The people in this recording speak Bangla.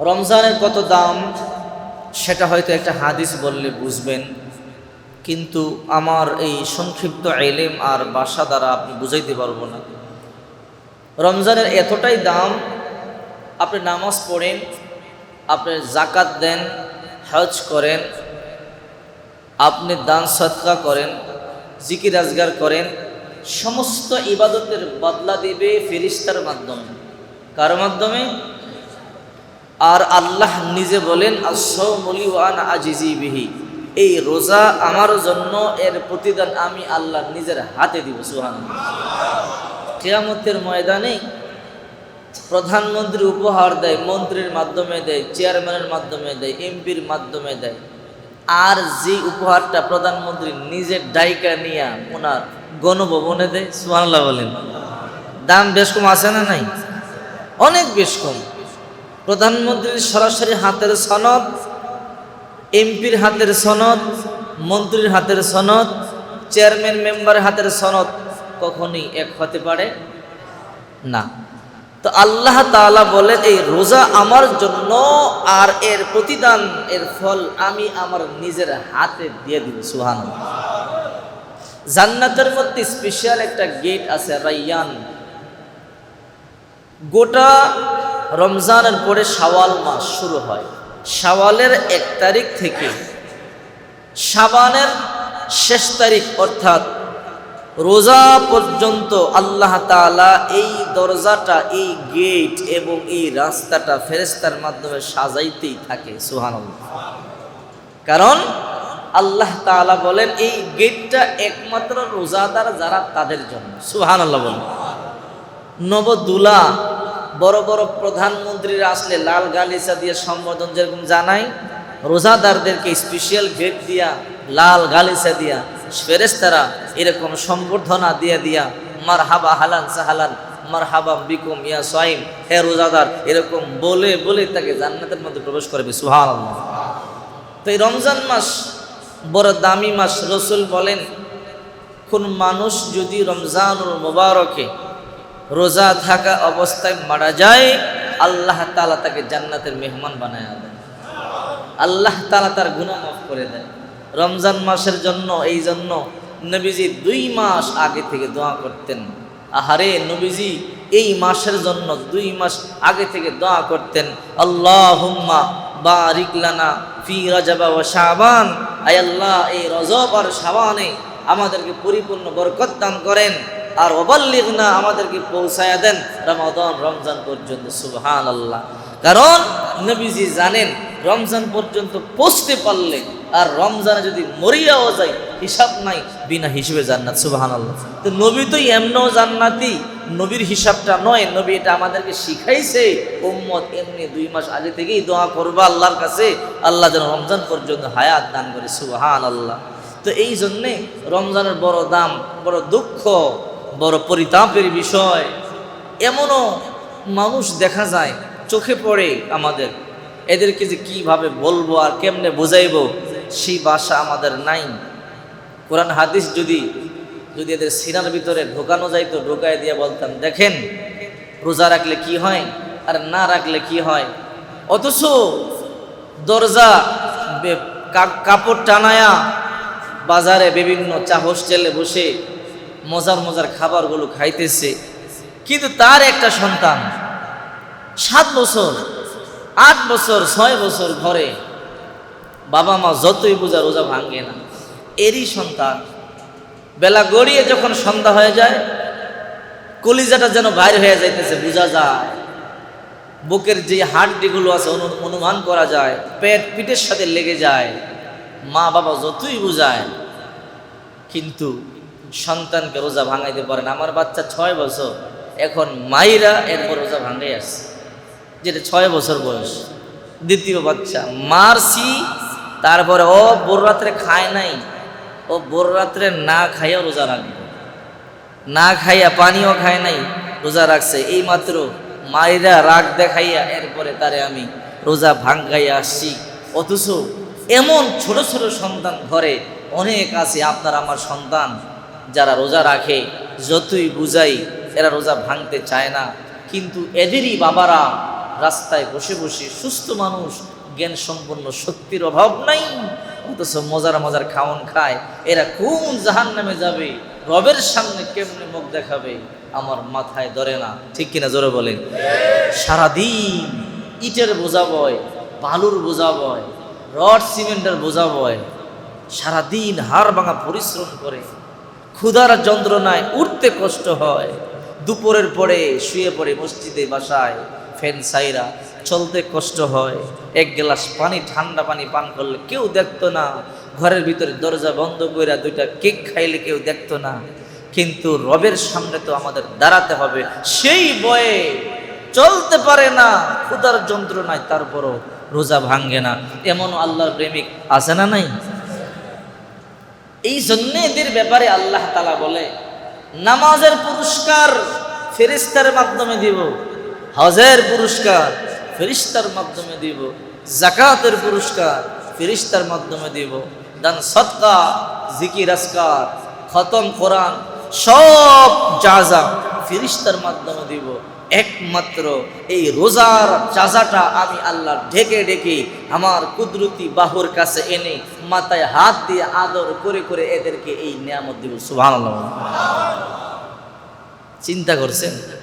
রমজানের কত দাম, সেটা হয়তো একটা হাদিস বললে বুঝবেন। কিন্তু আমার এই সংক্ষিপ্ত এলেম আর বাসা দ্বারা আপনি বুঝাইতে পারব না। রমজানের এতটাই দাম, আপনি নামাজ পড়েন, আপনি জাকাত দেন, হজ করেন, আপনি দান সৎকা করেন, জিকির আজগার করেন, সমস্ত ইবাদতের বদলা দিবে ফেরিস্তার মাধ্যমে। কার মাধ্যমে? আর আল্লাহ নিজে বলেন ওয়ান আজিজি বিহি। এই রোজা আমার জন্য, এর প্রতিদান আমি আল্লাহ নিজের হাতে দিব সুহান কেয়ামতের ময়দানে প্রধানমন্ত্রী উপহার দেয়, মন্ত্রীর মাধ্যমে দেয়, চেয়ারম্যানের মাধ্যমে দেয়, এমপির মাধ্যমে দেয়। আর যে উপহারটা প্রধানমন্ত্রী নিজের ডাইকা নিয়ে ওনার গণভবনে দেয় সুহানাল্লাহ বলেন। দাম বেশ কম আছে না নাই? অনেক বেশ কম। প্রধানমন্ত্রীর সরাসরি হাতের সনদ, এমপির হাতের সনদ, মন্ত্রীর হাতের সনদ, চেয়ারম্যান মেম্বারের হাতের সনদ কখনই এক হতে পারে না। তো আল্লাহ তাআলা বলেন, এই রোজা আমার জন্য আর এর প্রতিদান, এর ফল আমি আমার নিজের হাতে দিয়ে দিব। সুহান জান্নাতের মধ্যে স্পেশাল একটা গেট আছে রাইয়ান। গোটা রমজানের পরে শাওয়াল মাস শুরু হয়। শাওয়ালের এক তারিখ থেকে শাবানের শেষ তারিখ, অর্থাৎ রোজা পর্যন্ত আল্লাহ তাআলা এই দরজাটা, এই গেট এবং এই রাস্তাটা ফেরেস্তার মাধ্যমে সাজাইতেই থাকে সুহান কারণ আল্লাহ তাআলা বলেন, এই গেটটা একমাত্র রোজাদার যারা তাদের জন্য সুহান আল্লাহ বলেন। নবদুলা বড় বড় প্রধানমন্ত্রীরা আসলে লাল গালিচা দিয়ে সম্বোধন যেরকম জানাই রোজাদারদেরকে স্পেশাল গেট দিয়া, লাল গালিচা দিয়া ফেরেস্তারা এরকম সম্বর্ধনা দিয়ে দিয়া মার হাবা হালান সাহালান মার হাবা বিকুম ইয়া সাইম, হে রোজাদার, এরকম বলে বলে তাকে জান্নাতের মধ্যে প্রবেশ করবে সুহান তো এই রমজান মাস বড় দামি মাস, রসুল বলেন, কোন মানুষ যদি রমজানুল মোবারকে রোজা থাকা অবস্থায় মারা যায়, আল্লাহ তালা তাকে জান্নাতের মেহমান বানায় দেয়। আল্লাহ তালা তার গুণা মাফ করে দেয়। রমজান মাসের জন্য, এই জন্য নবীজি দুই মাস আগে থেকে দোয়া করতেন। আহারে, নবীজি, এই মাসের জন্য দুই মাস আগে থেকে দোয়া করতেন আল্লাহ হুম্মা বারিক লানা ফি রাজাবা ও শাবান। আয় আল্লাহ, এই রজব আর শাবানে আমাদেরকে পরিপূর্ণ বরকত দান করেন। আর অবাল্লিগ না আমাদেরকে পৌঁছায়া দেন রমাদন, রমজান পর্যন্ত সুবহান আল্লাহ কারণ নবীজি জানেন, রমজান পর্যন্ত পৌঁছতে পারলে আর রমজানে যদি মরিয়াও যায়, হিসাব নাই, বিনা হিসেবে জান্নাত সুবহান আল্লাহ তো নবী তো এমনও জান্নাতি, নবীর হিসাবটা নয়, নবী এটা আমাদেরকে শিখাইছে, উম্মত এমনি দুই মাস আগে থেকেই দোয়া করবা আল্লাহর কাছে, আল্লাহ যেন রমজান পর্যন্ত হায়াত দান করে সুবহান আল্লাহ তো এই জন্যে রমজানের বড় দাম, বড় দুঃখ বড় পরিতাপের বিষয়। এমনও মানুষ দেখা যায়, চোখে পড়ে আমাদের। এদেরকে যে কীভাবে বলব আর কেমনে বোঝাইব, সেই বাসা আমাদের নাই। কোরআন হাদিস যদি যদি এদের সিনার ভিতরে ঢোকানো যাইতো, ঢোকায় দিয়ে বলতাম, দেখেন, রোজা রাখলে কি হয় আর না রাখলে কি হয়? অথচ দরজা কাপড় টানায়া বাজারে বিভিন্ন চা হোস্টেলে বসে মজার মজার খাবারগুলো খাইতেছে। কিন্তু তার একটা সন্তান, সাত বছর, আট বছর, ছয় বছর ঘরে বাবা মা যতই বোঝা রোজা ভাঙে না, এরই সন্তান। বেলা গড়িয়ে যখন সন্ধ্যা হয়ে যায়, কলিজাটা যেন বাইর হয়ে যাইতেছে, বোঝা যায়। বুকের যে হাড্ডিগুলো আছে, অনু- অনুমান করা যায়, পেট পিঠের সাথে লেগে যায়। মা বাবা যতই বুঝায়, কিন্তু সন্তানকে রোজা ভাঙাইতে পারেন আমার বাচ্চা ছয় বছর, এখন মাইরা এরপর রোজা ভাঙাই আসছে। যেটা ছয় বছর বয়স। দ্বিতীয় বাচ্চা, মারছি, তারপরে ও বোর খায় নাই। ও বোর না খাইয়া রোজা রাখবে। না খাইয়া পানিও খায় নাই, রোজা রাখছে। এই মাত্র মায়েরা রাগ দেখাইয়া এরপরে তারে আমি রোজা ভাঙ্গাইয়া আসছি। অথচ এমন ছোট ছোট সন্তান ঘরে অনেক আছে, আপনার আমার সন্তান। যারা রোজা রাখে, যতই বুঝাই, এরা রোজা ভাঙতে চায় না। কিন্তু এদেরই বাবারা রাস্তায় বসে বসে সুস্থ মানুষ জ্ঞান সম্পন্ন শক্তির অভাব নাই, অথচ মজার মজার খাওন খায়। এরা কোন জাহান নামে যাবে? রবের সামনে কেমনে মুখ দেখাবে? আমার মাথায় ধরে না। ঠিক কিনা জোরে বলেন? সারাদিন ইটের বোঝা বয়, বালুর বোঝা বয়, রড সিমেন্টের বোঝা বয়, সারাদিন হাড় ভাঙা পরিশ্রম করে ক্ষুধার যন্ত্রণায় উঠতে কষ্ট হয়। দুপুরের পরে শুয়ে পড়ে মসজিদে বাসায় ফ্যান সাইরা চলতে কষ্ট হয়। এক গ্লাস পানি, ঠান্ডা পানি পান করলে কেউ দেখতো না। ঘরের ভিতরে দরজা বন্ধ কইরা দুইটা কেক খাইলে কেউ দেখতো না। কিন্তু রবের সামনে তো আমাদের দাঁড়াতে হবে। সেই বয়ে চলতে পারে না। ক্ষুধার যন্ত্রণায় তারপরও রোজা ভাঙ্গে না। এমন আল্লাহর প্রেমিক আছে না নাই? এই জন্য এদের ব্যাপারে আল্লাহ তালা বলে, নামাজের পুরস্কার ফেরিস্তার মাধ্যমে দিব, হজের পুরস্কার ফেরিস্তার মাধ্যমে দিব জাকাতের পুরস্কার ফেরিস্তার মাধ্যমে দিব, দান সৎকা জিকির আসকার খতম, কোরআন, সব যা যা ফেরিস্তার মাধ্যমে দিব। একমাত্র এই রোজার চাজাটা আমি আল্লাহ ঢেকে ঢেকে আমার কুদরতি বাহুর কাছে এনে মাথায় হাত দিয়ে আদর করে করে এদেরকে এই নিয়ামত দিব। সুভান চিন্তা করছেন?